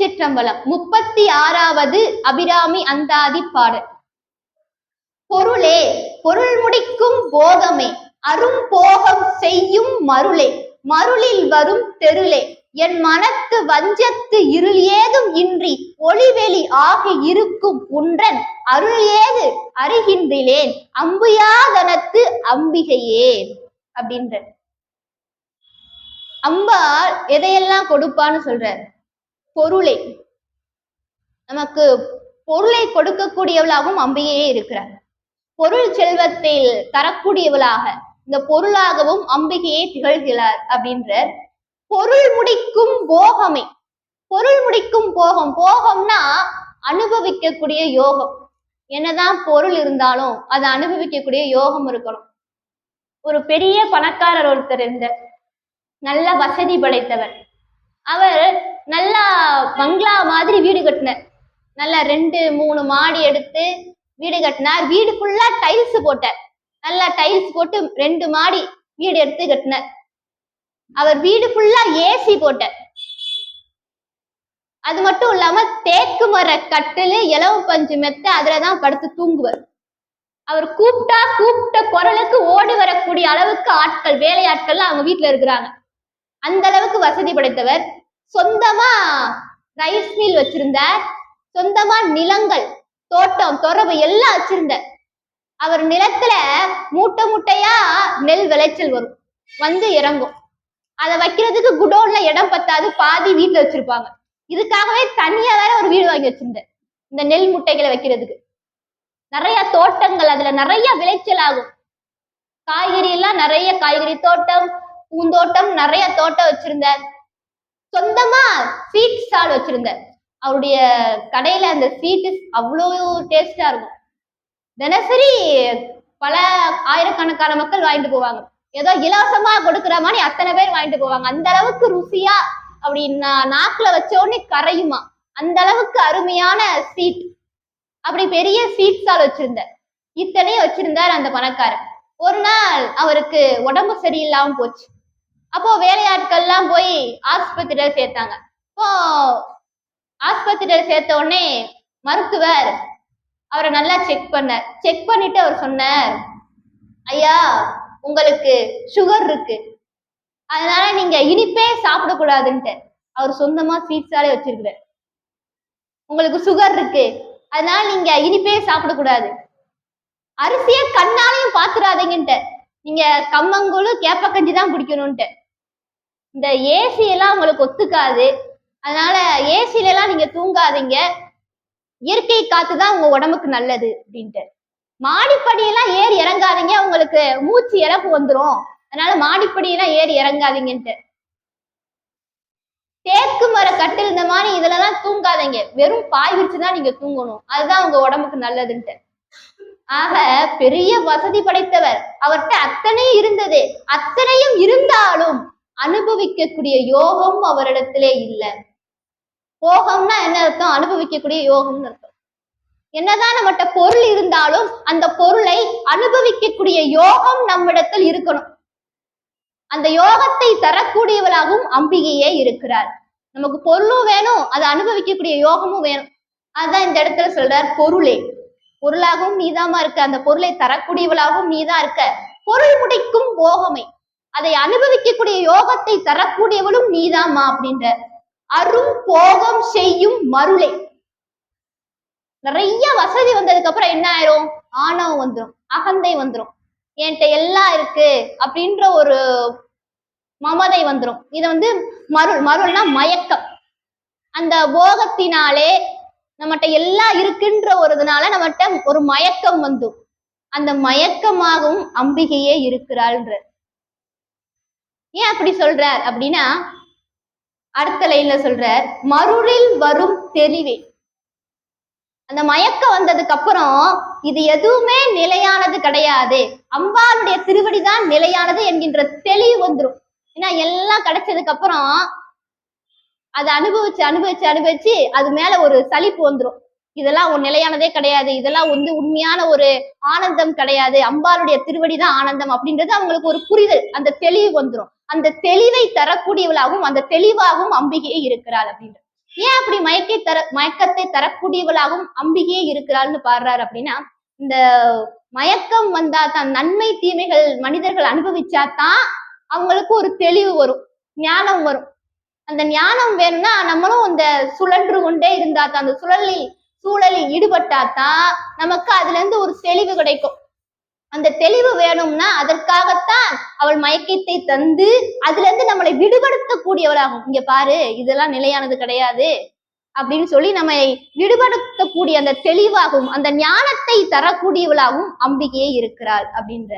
திருச்சிற்றம்பலம். முப்பத்தி ஆறாவது அபிராமி அந்தாதி பாடல். பொருளே பொருள் முடிக்கும் போகமே அரும் போகம் செய்யும் மருளே மருளில் வரும் தெருளே என் மனத்து வஞ்சத்து இருள் ஏதும் இன்றி ஒளிவெளி ஆகி இருக்கும் உன்றன் அருள் ஏது அறிகின்றிலேன் அம்புயாதனத்து அம்பிகையே அப்படின்ற அம்பாள் எதையெல்லாம் கொடுப்பான்னு சொல்றார். பொருளை. நமக்கு பொருளை கொடுக்கக்கூடியவளாகவும் அம்பிகையே இருக்கிறார். பொருள் செல்வத்தை தரக்கூடியவளாக இந்த பொருளாகவும் அம்பிகையே திகழ்கிறார் அப்படின்ற பொருள் முடிக்கும் போகமே. பொருள் முடிக்கும் போகம். போகம்னா அனுபவிக்கக்கூடிய யோகம். என்னதான் பொருள் இருந்தாலும் அதை அனுபவிக்கக்கூடிய யோகம் இருக்கணும். ஒரு பெரிய பணக்காரர் ஒருத்தர் இருந்தார். நல்ல வசதி படைத்தவர். அவர் பங்களா மாதிரி வீடு கட்டினேன். நல்லா ரெண்டு மூணு மாடி எடுத்து வீடு கட்டினார் வீடு ஃபுல்லா டைல்ஸ் போட்டார் நல்லா டைல்ஸ் போட்டு ரெண்டு மாடி வீடு எடுத்து கட்டினார் அவர் வீடு ஃபுல்லா ஏசி போட்டார் அது மட்டும் இல்லாம தேக்கு மர கட்டிலு இலவு பஞ்சு மெத்த அதுலதான் படுத்து தூங்குவார் அவர் கூப்பிட்டா கூப்பிட்ட குரலுக்கு ஓடி வரக்கூடிய அளவுக்கு ஆட்கள் வேலையாட்கள்லாம் அவங்க வீட்டுல இருக்கிறாங்க. அந்த அளவுக்கு வசதி படைத்தவர். சொந்தமா ரைஸ் மில் வச்சிருந்தார். சொந்தமா நிலங்கள் தோட்டம் துறவு எல்லாம் வச்சிருந்தார். அவர் நிலத்துல மூட்டை மூட்டையா நெல் விளைச்சல் வரும். வந்து இறங்கும். அதை வைக்கிறதுக்கு குடோன்ல இடம் பத்தாது பாதி வீட்டுல வச்சிருப்பாங்க. இதுக்காகவே தனியா வேற ஒரு வீடு வாங்கி வச்சிருந்தார் இந்த நெல் முட்டைகளை வைக்கிறதுக்கு. நிறைய தோட்டங்கள் அதுல நிறைய விளைச்சல் ஆகும். காய்கறி எல்லாம் நிறைய காய்கறி தோட்டம் பூந்தோட்டம் நிறைய தோட்டம் வச்சிருந்தார். சொந்தமா ஸ்வீட் ஸ்டால் வச்சிருந்தார் அவருடைய கடையில அந்த ஸ்வீட்டு அவ்வளோ டேஸ்டா இருக்கும். தினசரி பல ஆயிரக்கணக்கான மக்கள் வாங்கிட்டு போவாங்க. ஏதோ இலவசமா கொடுக்குற மாதிரி அத்தனை பேர் வாங்கிட்டு போவாங்க. அந்த அளவுக்கு ருசியா அப்படி நாக்குல வச்ச உடனே கரையுமா. அந்த அளவுக்கு அருமையான ஸ்வீட் அப்படி பெரிய ஸ்வீட் ஸ்டால் வச்சிருந்தார் இத்தனையும் வச்சிருந்தார் அந்த பணக்காரர். ஒரு நாள் அவருக்கு உடம்பு சரியில்லாம போச்சு. அப்போ வேலையாட்கள்லாம் போய் ஆஸ்பத்திரியில சேர்த்தாங்க. இப்போ ஆஸ்பத்திரியில சேர்த்த உடனே மருத்துவர் அவரை நல்லா செக் பண்ணார். செக் பண்ணிட்டு அவர் சொன்னார் ஐயா உங்களுக்கு சுகர் இருக்கு. அதனால நீங்க இனிப்பே சாப்பிடக்கூடாதுன்ட்டு. அவர் சொந்தமா ஸ்வீட்ஸாலே வச்சிருக்கிறார். உங்களுக்கு சுகர் இருக்கு. அதனால நீங்க இனிப்பே சாப்பிடக்கூடாது. அரிசியை கண்ணாலையும் பாத்துறாதீங்கன்ட்டு நீங்க கம்மங்கூழு கேப்பக்கஞ்சி தான் குடிக்கணும்ன்ட்டு இந்த ஏசி எல்லாம் உங்களுக்கு ஒத்துக்காது. அதனால ஏசில எல்லாம் நீங்க தூங்காதீங்க. இயற்கை காத்து தான் உங்க உடம்புக்கு நல்லது அப்படின்ட்டு. மாடிப்படியெல்லாம் ஏறி இறங்காதீங்க. உங்களுக்கு மூச்சு இறப்பு வந்துரும். அதனால மாடிப்படியெல்லாம் ஏறி இறங்காதீங்கன்ட்டு. தேக்கு மர கட்டில் இந்த மாதிரி இதுலலாம் தூங்காதீங்க. வெறும் பாய் விரிச்சு தான் நீங்க தூங்கணும். அதுதான் உங்க உடம்புக்கு நல்லதுன்ட்டு. ஆக பெரிய வசதி படைத்தவர் அவர்கிட்ட அத்தனையும் இருந்தது. அத்தனையும் இருந்தாலும் அனுபவிக்கக்கூடிய யோகம் அவரிடத்திலே இல்லை. போகம்னா என்ன அர்த்தம்? அனுபவிக்கக்கூடிய யோகம்னு அர்த்தம். என்னதான் நம்மகிட்ட பொருள் இருந்தாலும் அந்த பொருளை அனுபவிக்கக்கூடிய யோகம் நம்மிடத்தில் இருக்கணும். அந்த யோகத்தை தரக்கூடியவளாகவும் அம்பிகையே இருக்கிறார். நமக்கு பொருளும் வேணும் அதை அனுபவிக்கக்கூடிய யோகமும் வேணும். அதான் இந்த இடத்துல சொல்றார் பொருளே. பொருளாகவும் நீதாமா இருக்க அந்த பொருளை தரக்கூடியவளாகவும் நீதான் இருக்க. பொருள் முடிக்கும் போகமை. அதை அனுபவிக்கக்கூடிய யோகத்தை தரக்கூடியவளும் நீதாம்மா அப்படின்ற அரும் போகம் செய்யும் மருளே. நிறைய வசதி வந்ததுக்கு அப்புறம் என்ன ஆயிரும்? ஆணவம் வந்துரும் அகந்தை வந்துரும். என்கிட்ட எல்லாம் இருக்கு அப்படின்ற ஒரு மமதை வந்துரும். இது வந்து மருள் மருள்னா மயக்கம். அந்த போகத்தினாலே நம்மகிட்ட எல்லாம் இருக்குன்ற ஒரு இதனால நம்மகிட்ட ஒரு மயக்கம் வந்தும் அந்த மயக்கமாகவும் அம்பிகையே இருக்கிறாள்ன்ற ஏன் அப்படி சொல்றார் அப்படின்னா அடுத்த லைன்ல சொல்றார் மருளில் வரும் தெளிவே. அந்த மயக்கம் வந்ததுக்கு அப்புறம் இது எதுவுமே நிலையானது கிடையாது. அம்பாளுடைய திருவடிதான் நிலையானது என்கின்ற தெளிவு வந்துரும். ஏன்னா எல்லாம் கிடைச்சதுக்கு அப்புறம் அதை அனுபவிச்சு அனுபவிச்சு அனுபவிச்சு அது மேல ஒரு சலிப்பு வந்துரும். இதெல்லாம் ஒரு நிலையானதே கிடையாது. இதெல்லாம் வந்து உண்மையான ஒரு ஆனந்தம் கிடையாது. அம்பாளுடைய திருவடி தான் ஆனந்தம். அப்படின்றது அவங்களுக்கு ஒரு புரிதல் அந்த தெளிவு வந்துரும். அந்த தெளிவை தரக்கூடியவளாகவும் அந்த தெளிவாகவும் அம்பிகையே இருக்கிறாள் அப்படின்ற ஏன் அப்படி மயக்கை தர மயக்கத்தை தரக்கூடியவளாகவும் அம்பிகையே இருக்கிறாள்னு பாடுறாரு அப்படின்னா இந்த மயக்கம் வந்தா தான் நன்மை தீமைகள் மனிதர்கள் அனுபவிச்சா தான் அவங்களுக்கு ஒரு தெளிவு வரும் ஞானம் வரும். அந்த ஞானம் வேணும்னா நம்மளும் அந்த சுழன்று கொண்டே இருந்தா தான் அந்த சுழலில் சூழலில் ஈடுபட்டா தான் நமக்கு அதுல இருந்து ஒரு தெளிவு கிடைக்கும். அந்த தெளிவு வேணும்னா அதற்காகத்தான் அவள் மயக்கத்தை தந்து அதுல இருந்து நம்மளை விடுபடுத்தக்கூடியவளாகும். இங்க பாரு இதெல்லாம் நிலையானது கிடையாது அப்படின்னு சொல்லி நம்மை விடுபடுத்தக்கூடிய அந்த தெளிவாகும் அந்த ஞானத்தை தரக்கூடியவளாகவும் அம்பிகையே இருக்கிறாள் அப்படின்ற.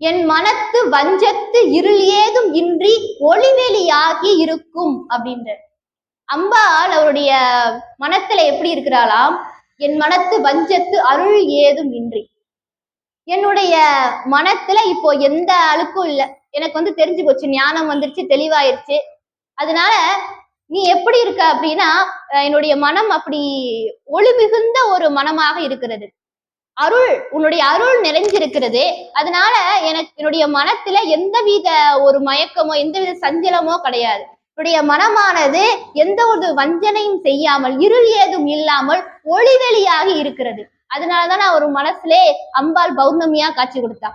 என் மனத்து வஞ்சத்து இருள் ஏதும் இன்றி ஒளிவெளியாகி இருக்கும் அப்படின்ற. அம்பாள் அவருடைய மனத்துல எப்படி இருக்கிறாளாம்? என் மனத்து வஞ்சத்து அருள் ஏதும் இன்றி. என்னுடைய மனத்துல இப்போ எந்த அழுக்கும் இல்லை. எனக்கு வந்து தெரிஞ்சு போச்சு ஞானம் வந்துருச்சு தெளிவாயிருச்சு. அதனால நீ எப்படி இருக்க அப்படின்னா என்னுடைய மனம் அப்படி ஒளி மிகுந்த ஒரு மனமாக இருக்கிறது. அருள் உன்னுடைய அருள் நிறைஞ்சிருக்கிறது. அதனால எனக்கு என்னுடைய மனத்துல எந்தவித ஒரு மயக்கமோ எந்தவித சஞ்சலமோ கிடையாது. என்னுடைய மனமானது எந்த ஒரு வஞ்சனையும் செய்யாமல் இருள் ஏதும் இல்லாமல் ஒளிவெளியாகி இருக்கிறது. அதனாலதான் அவர் மனசுலே அம்பாள் பௌர்ணமியா காட்சி கொடுத்தா.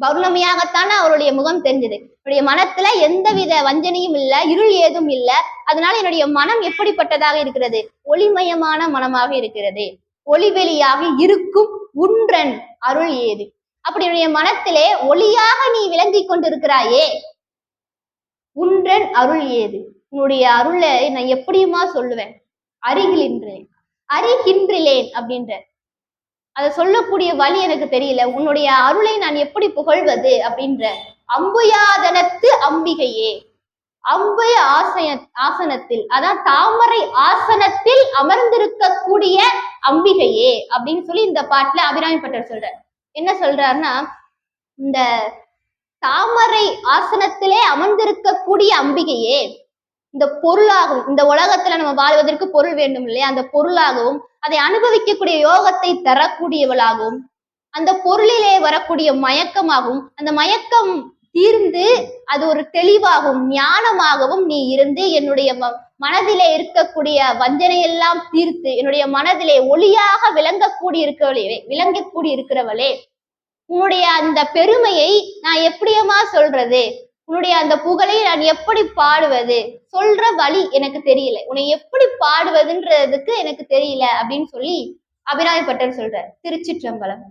பௌர்ணமியாகத்தானே அவருடைய முகம் தெரிஞ்சது. என்னுடைய மனத்துல எந்தவித வஞ்சனையும் இல்ல இருள் ஏதும் இல்ல. அதனால என்னுடைய மனம் எப்படிப்பட்டதாக இருக்கிறது? ஒளிமயமான மனமாக இருக்கிறது. ஒளிவெளியாக இருக்கும் உன்றன் அருள் ஏது? அப்படி என்னுடைய மனத்திலே ஒளியாக நீ விளங்கி கொண்டிருக்கிறாயே உன்றன் அருள் ஏது? உன்னுடைய அருளை நான் எப்படியுமா சொல்லுவேன்? அருகிலின்றேன் அறிகின்றிலேன் அப்படின்ற அதை சொல்லக்கூடிய வழி எனக்கு தெரியல. உன்னுடைய அருளை நான் எப்படி புகழ்வது? அப்படின்ற அம்புயாதனத்து அம்பிகையே. அம்பு ஆசய ஆசனத்தில் அதான் தாமரை ஆசனத்தில் அமர்ந்திருக்கக்கூடிய அம்பிகையே அப்படின்னு சொல்லி இந்த பாட்டுல அபிராமி பட்டர் சொல்றார். என்ன சொல்றாருன்னா இந்த தாமரை ஆசனத்திலே அமர்ந்திருக்கக்கூடிய அம்பிகையே இந்த பொருளாகவும் இந்த உலகத்துல நம்ம வாழ்வதற்கு பொருள் வேண்டும் இல்லையா? அந்த பொருளாகவும் அதை அனுபவிக்கக்கூடிய யோகத்தை தரக்கூடியவளாகவும் அந்த பொருளிலே வரக்கூடிய மயக்கமாகவும் அந்த மயக்கம் தீர்ந்து அது ஒரு தெளிவாகவும் ஞானமாகவும் நீ இருந்து என்னுடைய ம- மனதிலே இருக்கக்கூடிய வஞ்சனையெல்லாம் தீர்த்து என்னுடைய மனதிலே ஒளியாக விளங்கக்கூடி இருக்கவளே விளங்கக்கூடி இருக்கிறவளே உன்னுடைய அந்த பெருமையை நான் எப்படியம்மா சொல்றது? உன்னுடைய அந்த புகழை நான் எப்படி பாடுவது? சொல்ற வழி எனக்கு தெரியல. உன்னை எப்படி பாடுவதுன்றதுக்கு எனக்கு தெரியல அப்படின்னு சொல்லி அபிராமி பட்டர் சொல்றார். திருச்சிற்றம்பலம்.